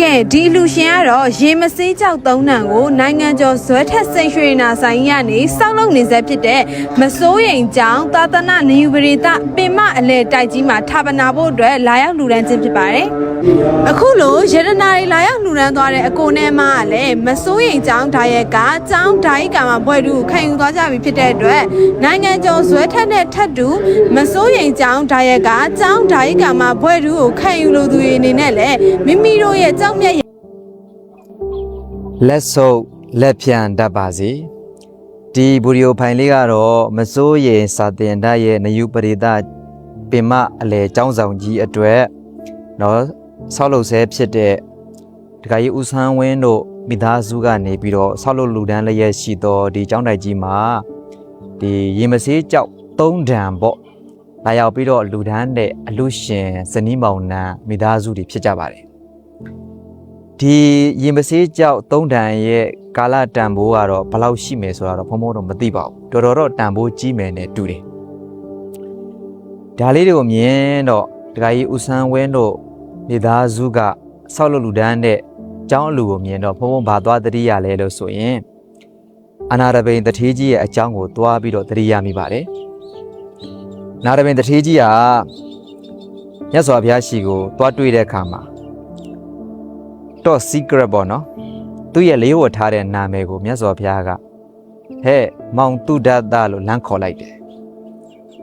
ကဲဒီလူရှင်ကတော့ရေမစေးကြောက်သုံးနံကိုနိုင်ငံကျော်ဇွဲထက်စိန်ရွှေနာဆိုင်ကြီးကနေစောက်လုပ်နေစေဖြစ်တဲ့မစိုးရိမ်ကြောင်းသာသနာနေယူပရိသပင်မအလဲတိုက်ကြီးမှာဌာပနာဖို့အတွက်လာရောက်လူဒန်းခြင်းဖြစ်ပါတယ်။ အခုလိုရတနာတွေလာရောက်လူဒန်းသွားတဲ့အကိုနဲ့မကလည်းမစိုးရိမ်ကြောင်းဓာရက်ကကြောင်းဓာကြီးကမှာဘွဲ့တူခံယူသွားကြပြီဖြစ်တဲ့အတွက်နိုင်ငံကျော်ဇွဲထက်နဲ့ထပ်တူမစိုးရိမ်ကြောင်းဓာရက်ကကြောင်းဓာကြီးကမှာဘွဲ့တူကိုခံယူလိုသူတွေအနေနဲ့လည်းမိမိတို့ရဲ့ကြောက်မြတ် လက်ဆုပ်လက်ဖြန်တတ်ပါစေဒီဗီဒီယိုဖိုင်လေးကတော့မစိုးရင်စာတင်တတ်ရဲ့နယူပရိသပင်မအလဲចောင်းဆောင်ကြီးအတွက်เนาะ ဆောက်လုပ်ဆဲဖြစ်တဲ့ဒကာကြီးဦးဆန်းဝင်းတို့မိသားစုကနေပြီးတော့ဆောက်လုပ်လူဒန်းလျက်ရှိတော့ဒီចောင်းတိုက်ကြီးမှာဒီရေမစေးကြောက်သုံးတန်ပေါ့လာရောက်ပြီးတော့လူဒန်းတဲ့အလူရှင်ဇနီးမောင်နှံမိသားစုတွေဖြစ်ကြပါတယ်ဒီရင်ပစေးကြောက်သုံးတန်ရဲ့ကာလတန်ဖိုးကတော့ဘယ်လောက်ရှိမယ်ဆိုတာတော့ဘုံဘုံတော့မသိပါဘူးတော်တော်တော့တန်ဖိုးကြီးမယ်နဲ့တူတယ်ဒါလေးတွေကိုမြင်တော့ဒကာကြီးဦးဆန်းဝင်းတို့ နေသားစုကဆောက်လုပ်လူဒန်းတဲ့ကျောင်းအလူကိုမြင်တော့ဘုံဘုံဘာသွားတတိရလဲလို့ဆိုရင်အနာရဘိန်တထေးကြီးရဲ့အကြောင်းကိုသွားပြီးတော့တတိရမိပါတယ်နာရဘိန်တထေးကြီးကမြတ်စွာဘုရားရှိကိုသွားတွေ့တဲ့အခါမှာတော့ secret ပေါ့နော်သူ့ရဲ့လေးဝတ်ထားတဲ့နာမည်ကိုမြတ်စွာဘုရားကဟဲ့မောင်တုဒ္ဒတလို့လမ်းခေါ်လိုက်တယ်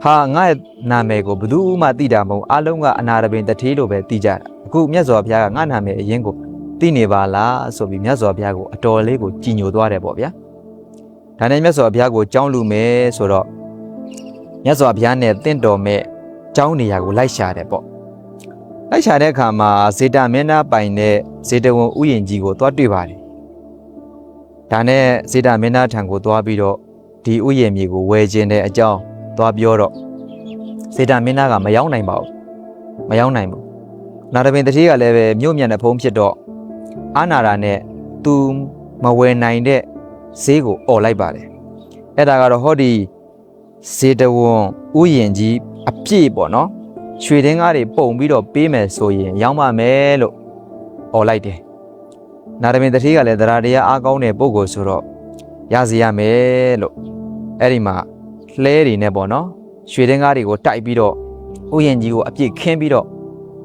ဟာငါ့ရဲ့နာမည်ကိုဘယ်သူမှသိတာမဟုတ်အလုံးကအနာရပင်တထေးလို့ပဲသိကြတာအခုမြတ်စွာဘုရားကငါ့နာမည်အရင်ကိုသိနေပါလားဆိုပြီးမြတ်စွာဘုရားကိုအတော်လေးကိုကြည်ညိုသွားတယ်ပေါ့ဗျာဒါနဲ့မြတ်စွာဘုရားကိုကြောင်းလူမယ်ဆိုတော့မြတ်စွာဘုရားနဲ့တင့်တော်မဲ့ကြောင်းနေရာကိုလိုက်ရှာတယ်ပေါ့လိုက်ရှာတဲ့အခါမှာဇေတာမင်းသားပိုင်တဲ့ဇေတဝန်ဥယျင်ကြီးကိုသွားတွေ့ပါတယ်။ဒါနဲ့ဇေတာမင်းသားထံကိုသွားပြီးတော့ဒီဥယျင်မြေကိုဝယ်ခြင်းတဲ့အကြောင်း သွားပြောတော့ဇေတာမင်းသားကမရောက်နိုင်ပါဘူး။မရောက်နိုင်ဘူး။နာရပင်တတိကလည်းပဲမြို့မြန်တဲ့ဖုံးဖြစ်တော့အာနာရာနဲ့သူမဝယ်နိုင်တဲ့ဈေးကိုអော်လိုက်ပါတယ်။အဲ့ဒါကတော့ဟောဒီဇေတဝန်ဥယျင်ကြီးအပြည့်ပေါ့နော်။ရွှေတင်းကားတွေပုံပြီးတော့ပေးမယ်ဆိုရင်ရောင်းပါမယ်လို့អော်လိုက်တယ်။နာရမင်တတိကလည်းတရားတရားအားကောင်းတဲ့ပုံကိုဆိုတော့ရစီရမယ်လို့အဲ့ဒီမှာ လှဲတွေနဲ့ပေါ့နော်။ရွှေတင်းကားတွေကိုတိုက်ပြီးတော့ဥယျင်ကြီးကိုအပြည့်ခင်းပြီးတော့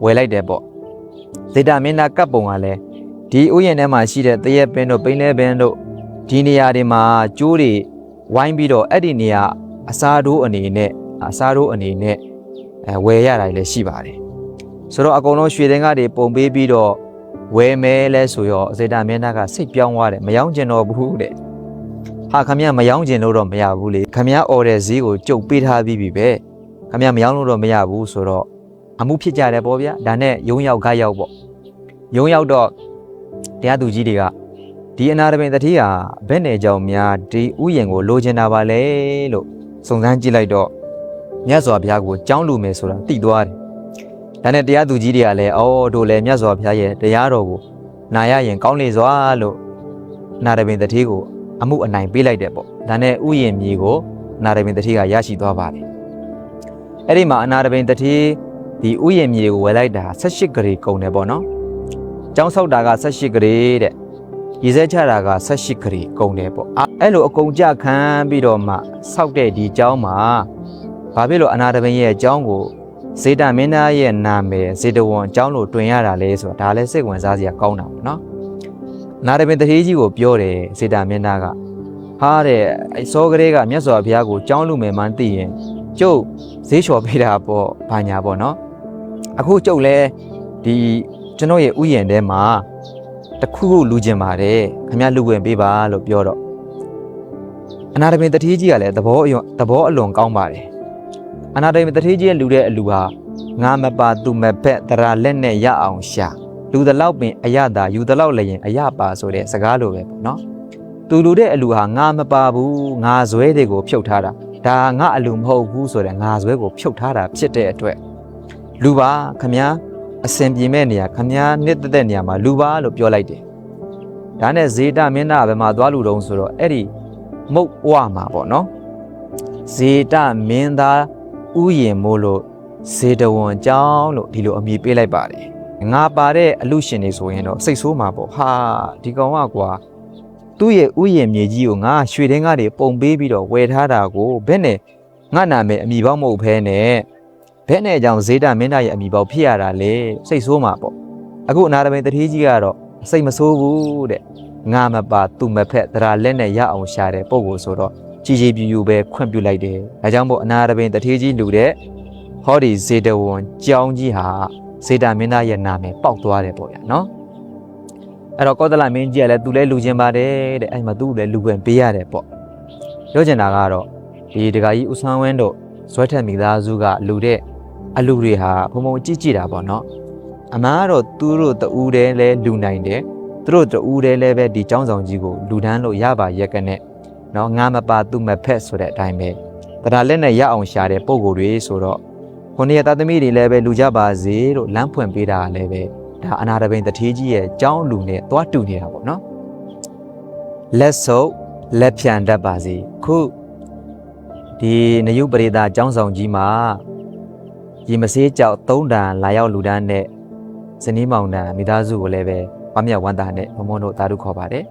ဝယ်လိုက်တယ်ပေါ့။ဇေတာမင်းသားကပ်ပုံကလည်းဒီဥယျင်ထဲမှာရှိတဲ့တရက်ပင်တို့ပိန်းလဲပင်တို့ဒီနေရာတွေမှာကျိုးတွေဝိုင်းပြီးတော့အဲ့ဒီနေရာအစားတိုးအနေနဲ့အစားတိုးအနေနဲ့အဲဝယ်ရတာလည်းရှိပါတယ်ဆိုတော့အကုန်လုံးရွှေသင်္ကားတွေပုံပေးပြီးတော့ဝယ်မဲလဲဆိုရောအစေတာမင်းသားကစိတ်ပြောင်းသွားတယ်မယောင်းကျင်တော့ဘူးတဲ့ ဟာခမရမယောင်းကျင်လို့တော့မရဘူးလေခမရអော်တဲ့ဈေးကိုကြုတ်ပေးထားပြီးပြီပဲခမရမယောင်းလို့တော့မရဘူးဆိုတော့အမှုဖြစ်ကြတယ်ပေါ့ဗျာဒါနဲ့ယုံရောက်ခါရောက်ပေါ့ယုံရောက်တော့တရားသူကြီးတွေကဒီအနာရပင်တတိဟာဘယ်နဲ့ကြောင့်များဒီဥယျင်ကိုလိုချင်တာပါလဲလို့စုံစမ်းကြည့်လိုက်တော့မြတ်စွာဘုရားကိုကြောင်းလူမယ်ဆိုတာသိသွားတယ်။ဒါနဲ့တရားသူကြီးတွေကလည်းအော်တို့လည်းမြတ်စွာဘုရားရဲ့တရားတော်ကိုနာရရင်ကောင်းလေစွာလို့နာရပင်တတိကို အမှုအနိုင်ပေးလိုက်တယ်ပေါ့။ဒါနဲ့ဥယျာဉ်မြေကိုနာရပင်တတိကရရှိသွားပါတယ်။အဲ့ဒီမှာအနာရပင်တတိဒီဥယျာဉ်မြေကိုဝယ်လိုက်တာ18ဂရေကုန်တယ်ပေါ့နော်။ကျောင်းဆောက်တာက18ဂရေတဲ့။ရေစဲချတာက18ဂရေကုန်တယ်ပေါ့။အဲ့လိုအကုန်ကြခံပြီးတော့မှဆောက်တဲ့ဒီကျောင်းမှာဘာဖြစ်လို့အနာတပင်ရဲ့အကြောင်းကိုဇေတမင်းသားရဲ့နာမည်ဇေတဝန်အကြောင်းလို့တွင်ရတာလဲဆိုတာဒါလည်းစိတ်ဝင်စားစရာကောင်းတာပေါ့နော်။ နာတပင်တထေးကြီးကိုပြောတယ်ဇေတမင်းသားကဟာတဲ့အဲစောကလေးကမြတ်စွာဘုရားကိုကြောင်းလူမယ်မှန်းသိရင်ကျုပ်ဈေးလျှော်ပေးတာပေါ့ဘာညာပေါ့နော်။အခုကျုပ်လဲဒီကျွန်တော်ရဲ့ဥယျာဉ်ထဲမှာတစ်ခုခုလူကျင်ပါတယ်ခမရလူဝင်ပေးပါလို့ပြောတော့အနာတပင်တထေးကြီးကလည်းသဘောအယွန်သဘောအလွန်ကောင်းပါတယ်အနာတိမ်တထေးကြီးရဲ့လူတဲ့အလူဟာငါမပါသူမဘက်တရာလက်နဲ့ရအောင်ရှာ လူတလောက်ပင်အရသာယူတလောက်လည်းရင်အရပါဆိုတဲ့စကားလိုပဲပေါ့နော်သူလူတဲ့အလူဟာငါမပါဘူးငါဇွဲတွေကိုဖြုတ်ထားတာဒါငါအလူမဟုတ်ဘူးဆိုတဲ့ငါဇွဲကိုဖြုတ်ထားတာဖြစ်တဲ့အတွက်လူပါခမညာအစင်ပြေမဲ့နေရာခမညာနှစ်သက်တဲ့နေရာမှာလူပါလို့ပြောလိုက်တယ်ဒါနဲ့ဇေတမင်းသားဘယ်မှာသွားလူတုံးဆိုတော့အဲ့ဒီမုတ်ဝမှာပေါ့နော်ဇေတမင်းသားဥယျင်မို့လို့ဇေတဝန်ကျောင်းလို့ဒီလိုအမည်ပေးလိုက်ပါတယ် ငါပါတဲ့အလူရှင်တွေဆိုရင်တော့စိတ်ဆိုးမှာပေါ့ဟာဒီကောင်ကကွာသူ့ရဲ့ဥယျာဉ်မြေကြီးကိုငါရွှေတင်းကားတွေပုံပေးပြီးတော့ဝယ်ထားတာကိုဘယ်နဲ့ငါနာမည်အမိပေါက်မဟုတ်ဘဲနဲ့ဘယ်နဲ့အကြောင်းဇေတာမင်းသားရဲ့အမိပေါက်ဖြစ်ရတာလေစိတ်ဆိုးမှာပေါ့အခုအနာရမိန်တတိကြီးကတော့စိတ်မဆိုးဘူးတဲ့ငါမပါသူမဖက်သရာလက်နဲ့ရအောင်ရှာတဲ့ပုံကိုဆိုတော့ကြည်ကြည်ပြူပြူပဲခွင့်ပြုလိုက်တယ်ဒါကြောင့်မို့အနာရမိန်တတိကြီးလူတဲ့ဟောဒီဇေတဝန်ကြောင်းကြီးဟာ ဇေတာမင်းသားရဲ့နာမည်ပေါက်သွားတယ်ပေါ့ဗျာနော်အဲ့တော့ကောသလမင်းကြီးကလည်းသူလည်းလူချင်းပါတယ်တဲ့အဲ့မှာသူ့ကိုလည်းလူပွင့်ပေးရတယ်ပေါ့ပြောချင်တာကတော့ဒီဒကာကြီးဦးဆန်းဝင်းတို့ဇွဲထက်မိသားစုကလူတဲ့အလူတွေဟာဘုံဘုံကြည့်ကြည့်တာပေါ့နော်အမှန်ကတော့သူတို့တူးတယ်လဲလူနိုင်တယ်သူတို့တူးတယ်လဲပဲဒီចောင်းဆောင်ကြီးကိုလူတန်းလို့ရပါရက်ကနဲ့နော်ငါမပါသူမဖက်ဆိုတဲ့အတိုင်းပဲတရားလက်နဲ့ရအောင်ရှာတဲ့ပုံကိုယ်တွေဆိုတော့ ခုနှစ်ရသားသမီးတွေလည်းပဲလူကြပါစေလို့လမ်းဖွင့်ပေးတာလည်းပဲဒါအနာတပိန်တထေးကြီးရဲ့ကြောင်းလူနဲ့သွားတူနေတာပေါ့နော်လက်ဆုပ်လက်ဖြန်တတ်ပါစေခုဒီနယုပရိသကျောင်းဆောင်ကြီးမှာရေမစေးကြောက်သုံးတန်လာရောက်လူတန်းနဲ့ဇနီးမောင်တန်မိသားစုကိုလည်းပဲဝမ်းမြောက်ဝမ်းသာနဲ့မမုန်းတို့တာဓုခေါ်ပါတယ်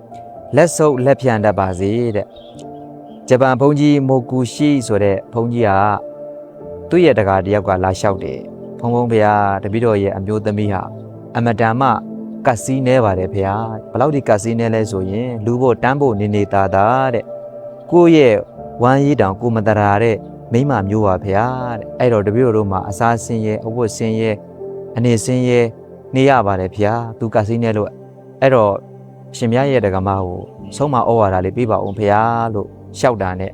လက်ဆုပ်လက်ဖြန်တတ်ပါစေတဲ့ဂျပန်ဘုန်းကြီးမိုကူရှိဆိုတဲ့ဘုန်းကြီးက သူ့ရဲ့တကာတယောက်ကလာလျှောက်တယ်ဘုံဘုံဘုရားတပည့်တော်ရဲ့အမျိုးသမီးဟာအမတန်မှကတ်စီးနေပါတယ်ဖေဟာဘယ်လောက်ဒီကတ်စီးနေလဲဆိုရင် လူဖို့တန်းဖို့နေနေတာတာတဲ့ကိုယ့်ရဲ့ဝမ်းရည်တောင်ကိုမတရာတဲ့မိမမျိုးပါဖေဟာတဲ့အဲ့တော့တပည့်တော်တို့မှာအစားဆင်းရဲအဝတ်ဆင်းရဲအနေဆင်းရဲနေရပါတယ်ဖေဟာသူကတ်စီးနေလို့အဲ့တော့ရှင်မရဲ့တက္ကမကိုဆုံးမဩဝါဒလေးပြပါအောင်ဖေဟာလို့ရှောက်တာနဲ့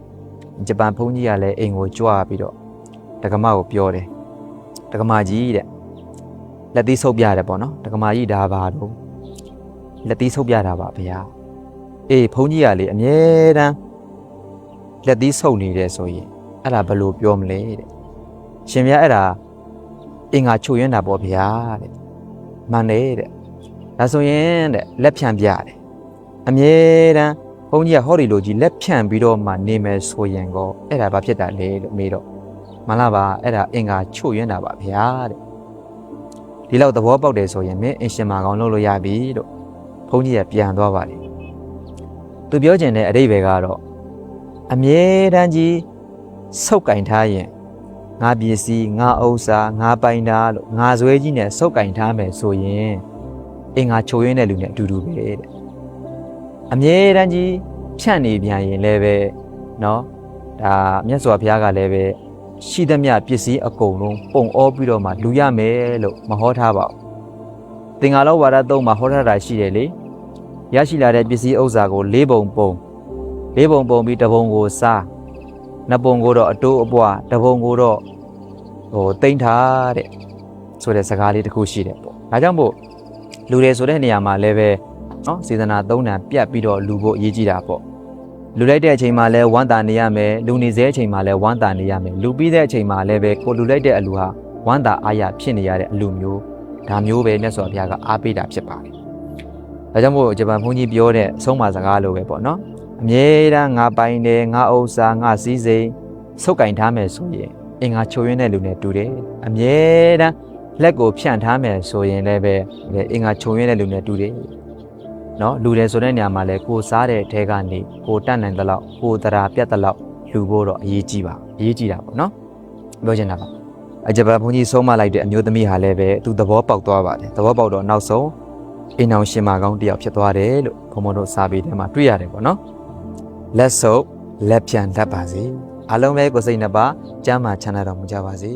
ဂျပန်ဘုန်းကြီးကလည်းအိမ်ကိုကြွားပြီးတော့ တက္ကမကိုပြောတယ်တက္ကမကြီးတဲ့လက်သီးဆုပ်ပြရတယ်ပေါ့နော်တက္ကမာကြီးဒါပါတော့လက်သီးဆုပ်ပြတာပါဗျာအေးဘုန်းကြီးကလေအမြဲတမ်းလက်သီးဆုပ်နေတယ်ဆိုရင်အဲ့ဒါဘယ်လိုပြောမလဲတဲ့ရှင်ဗျာအဲ့ဒါအင်္ဂါချုပ်ရင်းတာပေါ့ဗျာတဲ့မှန်တယ်တဲ့ဒါဆိုရင်တဲ့လက်ဖြန့်ပြတယ်အမြဲတမ်းဘုန်းကြီးကဟောဒီလိုကြီးလက်ဖြန့်ပြီးတော့မှနေမယ်ဆိုရင်ကောအဲ့ဒါဘာဖြစ်တာလဲလို့မေးတော့ မှန်လားပါအဲ့ဒါအင်္ဂါချုပ်ရင်းတာပါဗျာတဲ့ ဒီလောက်သဘောပေါက်တယ်ဆိုရင်မင်းအင်ရှင်မာကောင်လုပ်လို့ရပြီလို့ဘုန်းကြီးကပြန်သွားပါလေသူပြောချင်တဲ့အတိတ်ပဲကတော့အမြဲတမ်းကြီးဆုပ်ကင်ထားရင်ငါပစ္စည်းငါဥစ္စာငါပိုင်တာလို့ငါဇွဲကြီးနဲ့ဆုပ်ကင်ထားမယ်ဆိုရင်အင်္ဂါချိုရင်းတဲ့လူနဲ့အတူတူပဲတဲ့အမြဲတမ်းကြီးဖြန့်နေပြန်ရင်လည်းပဲเนาะဒါမြတ်စွာဘုရားကလည်းပဲ ရှိသမျှပစ္စည်းအကုန်လုံးပုံအောပြီးတော့မှလူရမယ်လို့မဟောထားပါဘူး။သင်္ဃာလောဝါဒသုံးမှာဟောထားတာရှိတယ်လေ။ရရှိလာတဲ့ပစ္စည်းဥစ္စာကို၄ပုံပုံ၄ပုံပုံပြီးတစ်ပုံကိုစားနှစ်ပုံကိုတော့အတိုးအပွားတစ်ပုံကိုတော့ဟိုတိမ့်ထားတဲ့ဆိုတဲ့စကားလေးတစ်ခုရှိတယ်ပေါ့။ဒါကြောင့်မို့လူတွေဆိုတဲ့နေရာမှာလည်းပဲနော်စေတနာသုံးတန်ပြတ်ပြီးတော့လူဖို့အရေးကြီးတာပေါ့။ လူလိုက်တဲ့အချိန်မှာလဲဝမ်းတာနေရမယ်လူနေစေအချိန်မှာလဲဝမ်းတာနေရမယ်လူပြီးတဲ့အချိန်မှာလဲပဲကိုလူလိုက်တဲ့အလူဟာဝမ်းတာအားရဖြစ်နေရတဲ့အလူမျိုးဒါမျိုးပဲမြတ်စွာဘုရားကအားပေးတာဖြစ်ပါတယ်။ဒါကြောင့်မို့ဂျပန်ဘုန်းကြီးပြောတဲ့အဆုံးအမစကားလိုပဲပေါ့နော်။အမြဲတမ်းငါပိုင်တယ်ငါဥစ္စာငါစည်းစိမ်စုပ်ကင်ထားမယ်ဆိုရင်အင်္ဂါချိုရင်းတဲ့လူနဲ့တူတယ်။အမြဲတမ်းလက်ကိုဖြန့်ထားမယ်ဆိုရင်လည်းပဲအင်္ဂါချိုရင်းတဲ့လူနဲ့တူတယ်။ နော်လူတယ်ဆိုတဲ့နေရာမှာလဲကိုစားတဲ့အထဲကနေကိုတတ်နိုင်တဲ့လောက်ကိုတရာပြတ်တဲ့လောက်လူဖို့တော့အရေးကြီးပါအရေးကြီးတာပေါ့နော်ပြောချင်တာပါအဂျပန်ဘုန်းကြီးဆုံးမလိုက်တဲ့အမျိုးသမီးဟာလည်းပဲသူသဘောပေါက်သွားပါတယ်သဘောပေါက်တော့နောက်ဆုံးအိမ်အောင်ရှင်မကောင်းတယောက်ဖြစ်သွားတယ်လို့ဘုံဘုံတို့စာပေထဲမှာတွေ့ရတယ်ပေါ့နော်လက်ဆုပ်လက်ပြန်တတ်ပါစေအားလုံးပဲကိုယ်စိတ်နှစ်ပါးကျမ်းမာချမ်းသာတော်မူကြပါစေ